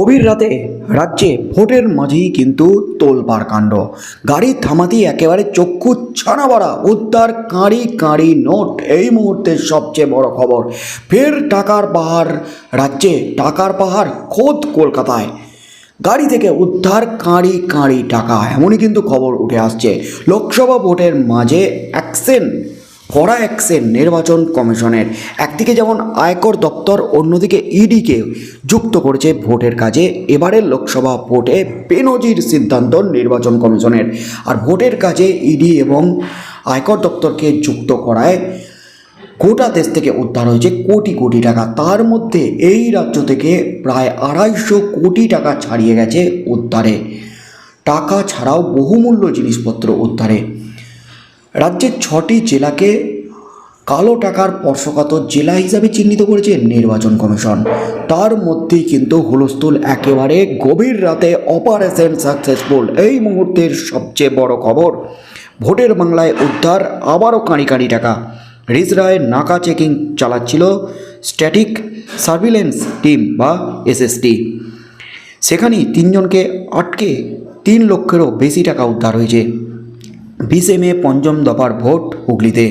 গভীর রাতে রাজ্যে ভোটের মাঝেই কিন্তু তোলপাড় কাণ্ড। গাড়ি থামাতেই একেবারে চক্ষু ছানা বাড়া উদ্ধার কাঁড়ি কাঁড়ি নোট, এই মুহূর্তের সবচেয়ে বড় খবর, ফের টাকার পাহাড়, রাজ্যে টাকার পাহাড়, খোদ কলকাতায়। গাড়ি থেকে উদ্ধার কাঁড়ি কাঁড়ি টাকা, এমনই কিন্তু খবর উঠে আসছে। লোকসভা ভোটের মাঝে অ্যাকশন। কড়া অ্যাকশন নির্বাচন কমিশনের। একদিকে যেমন আয়কর দপ্তর, অন্যদিকে ইডিকে যুক্ত করেছে ভোটের কাজে। এবারের লোকসভা ভোটে বেনজির সিদ্ধান্ত নির্বাচন কমিশনের। আর ভোটের কাজে ইডি এবং আয়কর দপ্তরকে যুক্ত করায় গোটা দেশ থেকে উদ্ধার হয়েছে কোটি কোটি টাকা। তার মধ্যে এই রাজ্য থেকে প্রায় আড়াইশো কোটি টাকা ছাড়িয়ে গেছে উদ্ধারে। টাকা ছাড়াও বহুমূল্য জিনিসপত্র উদ্ধারে। রাজ্যের ছটি জেলাকে কালো টাকার স্পর্শকাতর জেলা হিসাবে চিহ্নিত করেছে নির্বাচন কমিশন। তার মধ্যেই কিন্তু হুলস্থুল একেবারে গভীর রাতে অপারেশন সাকসেসফুল। এই মুহূর্তের সবচেয়ে বড় খবর, ভোটের বাংলায় উদ্ধার আবারও কাঁড়ি কাঁড়ি টাকা। রিজরায় নাকা চেকিং চালাচ্ছিল স্ট্যাটিক সার্ভিলেন্স টিম বা এসএসটি। সেখানেই তিনজনকে আটকে তিন লক্ষেরও বেশি টাকা উদ্ধার হয়েছে। বিশে মে পঞ্চম দফার ভোট হুগলিতে।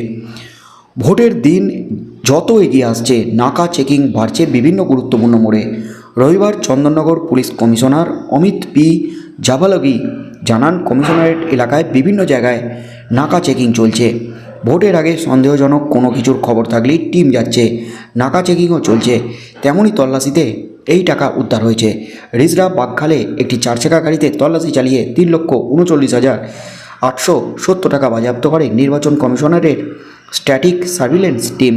ভোটের দিন যত এগিয়ে আসছে, নাকা চেকিং বাড়ছে বিভিন্ন গুরুত্বপূর্ণ মোড়ে। রবিবার Chandannagar police commissioner Amit P Javalgi জানান, কমিশনারেট এলাকায় বিভিন্ন জায়গায় নাকা চেকিং চলছে। ভোটের আগে সন্দেহজনক কোনো কিছুর খবর থাকলেই টিম যাচ্ছে। নাকা চেকিংও চলছে। তেমনই তল্লাশিতে এই টাকা উদ্ধার হয়েছে। রিজরা বাগখালে একটি চারচাকা গাড়িতে তল্লাশি চালিয়ে তিন লক্ষ উনচল্লিশ হাজার আটশো সত্তর টাকা বাজেয়াপ্ত করে নির্বাচন কমিশনারের স্ট্যাটিক সার্ভিলেন্স টিম।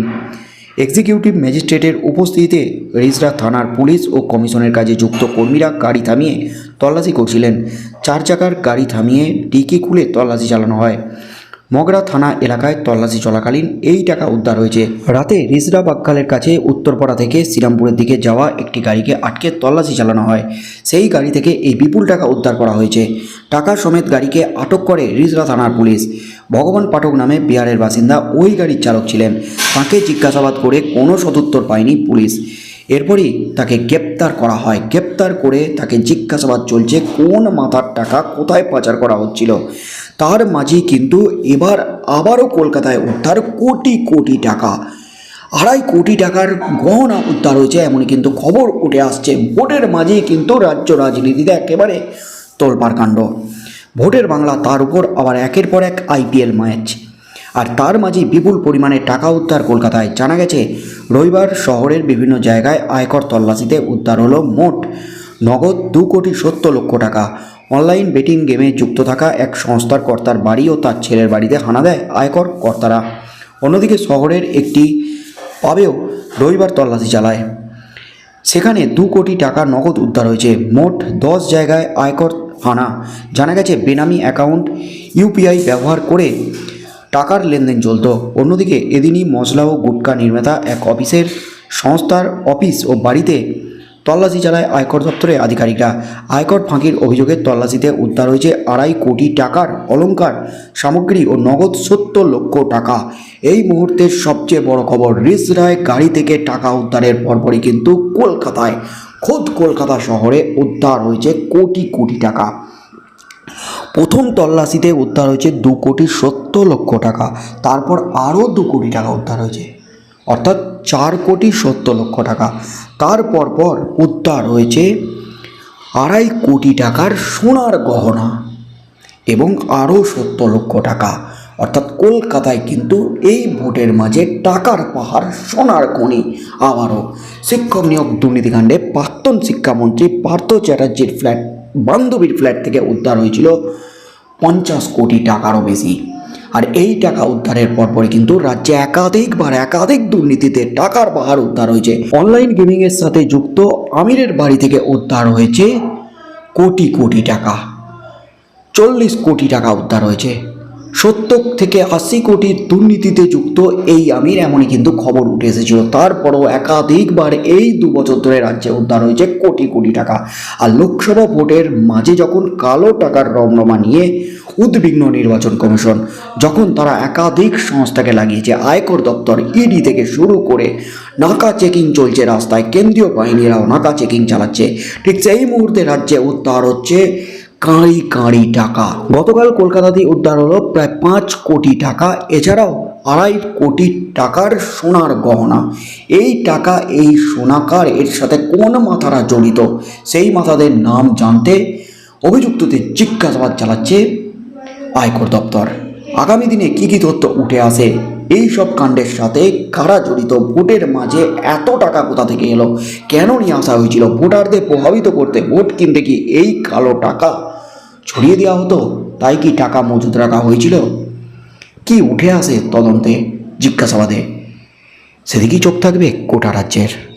এক্সিকিউটিভ ম্যাজিস্ট্রেটের উপস্থিতিতে রিজরা থানার পুলিশ ও কমিশনের কাজে যুক্ত কর্মীরা গাড়ি থামিয়ে তল্লাশি করছিলেন। চার চাকার গাড়ি থামিয়ে ডিকি খুলে তল্লাশি চালানো হয়। মগরা থানা এলাকায় তল্লাশি চলাকালীন এই টাকা উদ্ধার হয়েছে। রাতে রিজরা বাক্কালের কাছে উত্তরপাড়া থেকে শ্রীরামপুরের দিকে যাওয়া একটি গাড়িকে আটকে তল্লাশি চালানো হয়। সেই গাড়ি থেকে এই বিপুল টাকা উদ্ধার করা হয়েছে। টাকা সমেত গাড়িকে আটক করে রিজরা থানার পুলিশ। ভগবান পাঠক নামে বিহারের বাসিন্দা ওই গাড়ির চালক ছিলেন। তাঁকে জিজ্ঞাসাবাদ করে কোনো সদুত্তর পায়নি পুলিশ। এরপরই তাকে গ্রেপ্তার করা হয়। গ্রেপ্তার করে তাকে জিজ্ঞাসাবাদ চলছে, কোন মাথার টাকা কোথায় পাচার করা হচ্ছিল? তার মাঝে কিন্তু এবার আবারও কলকাতায় উদ্ধার কোটি কোটি টাকা। আড়াই কোটি টাকার গহনা উদ্ধার হয়েছে, এমনই কিন্তু খবর উঠে আসছে। ভোটের মাঝেই কিন্তু রাজ্য রাজনীতিতে একেবারে তোলপাড় কাণ্ড। ভোটের বাংলা তার উপর আবার একের পর এক আইপিএল ম্যাচ আর তার মাঝেই বিপুল পরিমাণে টাকা উদ্ধার কলকাতায় জানা গেছে, রবিবার শহরের বিভিন্ন জায়গায় আয়কর তল্লাশিতে উদ্ধার হলো মোট নগদ দু কোটি সত্তর লক্ষ টাকা। অনলাইন বেটিং গেমে যুক্ত থাকা এক সংস্থার কর্তার বাড়ি ও তার ছেলের বাড়িতে হানা দেয় আয়কর কর্তারা। অন্যদিকে শহরের একটি পাবেও রবিবার তল্লাশি চালায়। সেখানে দু কোটি টাকা নগদ উদ্ধার হয়েছে। মোট দশ জায়গায় আয়কর হানা। জানা গেছে, বেনামি অ্যাকাউন্ট ইউপিআই ব্যবহার করে টাকার লেনদেন চলত। অন্যদিকে এদিনই মশলা ও গুটকা নির্মাতা এক অফিসের সংস্থার অফিস ও বাড়িতে তল্লাশি চালায় আয়কর দপ্তরের আধিকারিকরা। আয়কর ফাঁকির অভিযোগে তল্লাশিতে উদ্ধার হয়েছে আড়াই কোটি টাকার অলংকার সামগ্রী ও নগদ সত্তর লক্ষ টাকা। এই মুহূর্তের সবচেয়ে বড় খবর, রিস রায় গাড়ি থেকে টাকা উদ্ধারের পরপরই কিন্তু কলকাতায়, খোদ কলকাতা শহরে উদ্ধার হয়েছে কোটি কোটি টাকা। প্রথম তল্লাশিতে উদ্ধার হয়েছে দু কোটি সত্তর লক্ষ টাকা, তারপর আরও দু কোটি টাকা উদ্ধার হয়েছে। অর্থাৎ চার কোটি সত্তর লক্ষ টাকা। তারপর পর উদ্ধার হয়েছে আড়াই কোটি টাকার সোনার গহনা এবং আরও সত্তর লক্ষ টাকা। অর্থাৎ কলকাতায় কিন্তু এই ভোটের মাঝে টাকার পাহাড়, সোনার খনি আবারও শিক্ষক নিয়োগ দুর্নীতিকাণ্ডে প্রাক্তন শিক্ষামন্ত্রী পার্থ চ্যাটার্জির ফ্ল্যাট বান্ধবীর ফ্ল্যাট থেকে উদ্ধার হয়েছিল পঞ্চাশ কোটি টাকারও বেশি। আর এই টাকা উদ্ধারের পরপরই কিন্তু রাজ্যে একাধিকবার একাধিক দুর্নীতিতে টাকার বাহার উদ্ধার হয়েছে। অনলাইন গেমিংয়ের সাথে যুক্ত আমিরের বাড়ি থেকে উদ্ধার হয়েছে কোটি কোটি টাকা। চল্লিশ কোটি টাকা উদ্ধার হয়েছে। সত্তর থেকে আশি কোটি দুর্নীতিতে যুক্ত এই আমির, এমনই কিন্তু খবর উঠে এসেছিল। তারপরও একাধিকবার এই দু বছর ধরে রাজ্যে উদ্ধার হয়েছে কোটি কোটি টাকা। আর লোকসভা ভোটের মাঝে যখন কালো টাকার রমরমা নিয়ে উদ্বিগ্ন নির্বাচন কমিশন, যখন তারা একাধিক সংস্থাকে লাগিয়েছে, আয়কর দপ্তর, ইডি থেকে শুরু করে নাকা চেকিং চলছে রাস্তায়, কেন্দ্রীয় বাহিনীরাও নাকা চেকিং চালাচ্ছে। ঠিক সেই মুহূর্তে রাজ্যে উদ্ধার হচ্ছে কাঁড়ি কাঁড়ি টাকা। গতকাল কলকাতাতেই উদ্ধার হলো প্রায় পাঁচ কোটি টাকা, এছাড়াও আড়াই কোটি টাকার সোনার গহনা। এই টাকা, এই সোনাকার এর সাথে কোন মাথারা জড়িত? সেই মাথাদের নাম জানতে অভিযুক্তদের জিজ্ঞাসাবাদ চালাচ্ছে আয়কর দপ্তর। আগামী দিনে কি কি তথ্য উঠে আসে এই সব কাণ্ডের সাথে কারা জড়িত? ভোটের মাঝে এত টাকা কোথা থেকে এলো? কেন নিয়ে আসা হয়েছিল? ভোটারদের প্রভাবিত করতে ভোট কিনতে কি এই কালো টাকা ছড়িয়ে দেওয়া হতো? তাই কি টাকা মজুত রাখা হয়েছিল? কি উঠে আসে তদন্তে? জিজ্ঞাসাবাদে। সেদিকেই চোখ থাকবে কোটা রাজ্যের।